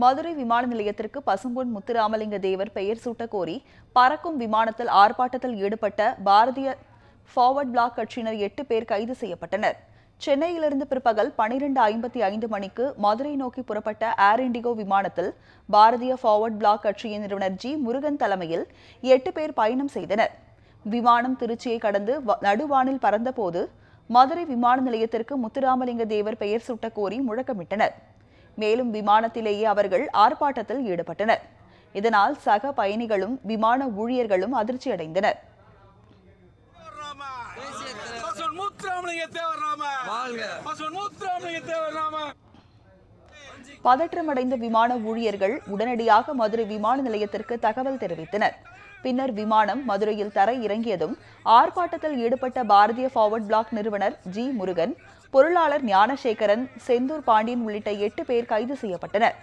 மதுரை விமான நிலையத்திற்கு பசும்பொன் முத்துராமலிங்க தேவர் பெயர் சூட்ட கோரி பறக்கும் விமானத்தில் ஆர்ப்பாட்டத்தில் ஈடுபட்ட பாரதிய ஃபார்வர்ட் பிளாக் கட்சியினர் எட்டு பேர் கைது செய்யப்பட்டனர். சென்னையிலிருந்து பிற்பகல் பனிரெண்டு ஐம்பத்தி ஐந்து மணிக்கு மதுரை நோக்கி புறப்பட்ட ஏர் இண்டிகோ விமானத்தில் பாரதிய ஃபார்வர்ட் பிளாக் கட்சியின் நிறுவனர் ஜி முருகன் தலைமையில் எட்டு பேர் பயணம் செய்தனர். விமானம் திருச்சியை கடந்து வ- நடுவானில் பறந்தபோது மதுரை விமான நிலையத்திற்கு முத்துராமலிங்க தேவர் பெயர் சூட்ட கோரி முழக்கமிட்டனர். மேலும் விமானத்திலேயே அவர்கள் ஆர்ப்பாட்டத்தில் ஈடுபட்டனர். இதனால் சக பயணிகளும் விமான ஊழியர்களும் அதிர்ச்சியடைந்தனர் தேவர் நாம. பதற்றமடைந்த விமான ஊழியர்கள் உடனடியாக மதுரை விமான நிலையத்திற்கு தகவல் தெரிவித்தனர். பின்னர் விமானம் மதுரையில் தரை இறங்கியதும் ஆர்ப்பாட்டத்தில் ஈடுபட்ட பாரதிய ஃபார்வர்ட் பிளாக் நிறுவனர் ஜி முருகன் பொருளாளர் ஞானசேகரன் செந்தூர் பாண்டியன் உள்ளிட்ட எட்டு பேர் கைது செய்யப்பட்டனர்.